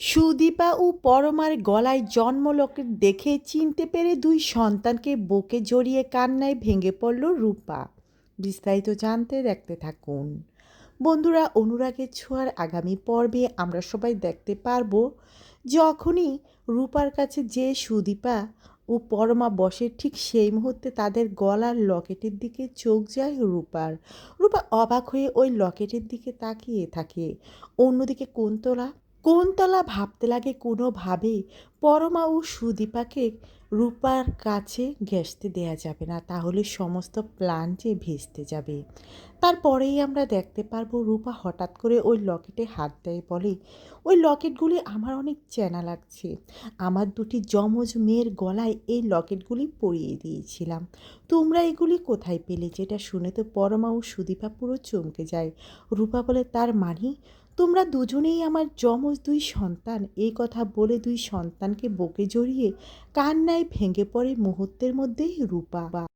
সুদীপা ও পরমার গলায় জন্মলকেট দেখে চিনতে পেরে দুই সন্তানকে বুকে জড়িয়ে কান্নায় ভেঙে পড়ল রূপা। বিস্তারিত জানতে দেখতে থাকুন। বন্ধুরা অনুরাগের ছোঁয়ার আগামী পর্বে আমরা সবাই দেখতে পারব যখনই রূপার কাছে যে সুদীপা ও পরমা বসে, ঠিক সেই মুহূর্তে তাদের গলার লকেটের দিকে চোখ যায় রূপার। রূপা অবাক হয়ে ওই লকেটের দিকে তাকিয়ে থাকে। অন্যদিকে কুন্তলা কোনতলা ভাবতে লাগে কোনোভাবে পরমা ও সুদীপাকে রূপার কাছে ঘেঁষতে দেয়া যাবে না, তাহলে সমস্ত প্ল্যান যে ভেস্তে যাবে। তারপরেই আমরা দেখতে পারব রূপা হঠাৎ করে ওই লকেটে হাত দেয় বলে, ওই লকেটগুলি আমার অনেক চেনা লাগছে। আমার দুটি যমজ মেয়ের গলায় এই লকেটগুলি পরিয়ে দিয়েছিলাম। তোমরা এগুলি কোথায় পেলে? যেটা শুনে তো পরমা ও সুদীপা পুরো চমকে যায়। রূপা বলে, তার মানে তোমরা দুজনেই আমার যমজ দুই সন্তান। এই কথা বলে দুই সন্তানকে বকে জড়িয়ে কান্নায় ভেঙে পড়ে মুহূর্তের মধ্যেই রূপা।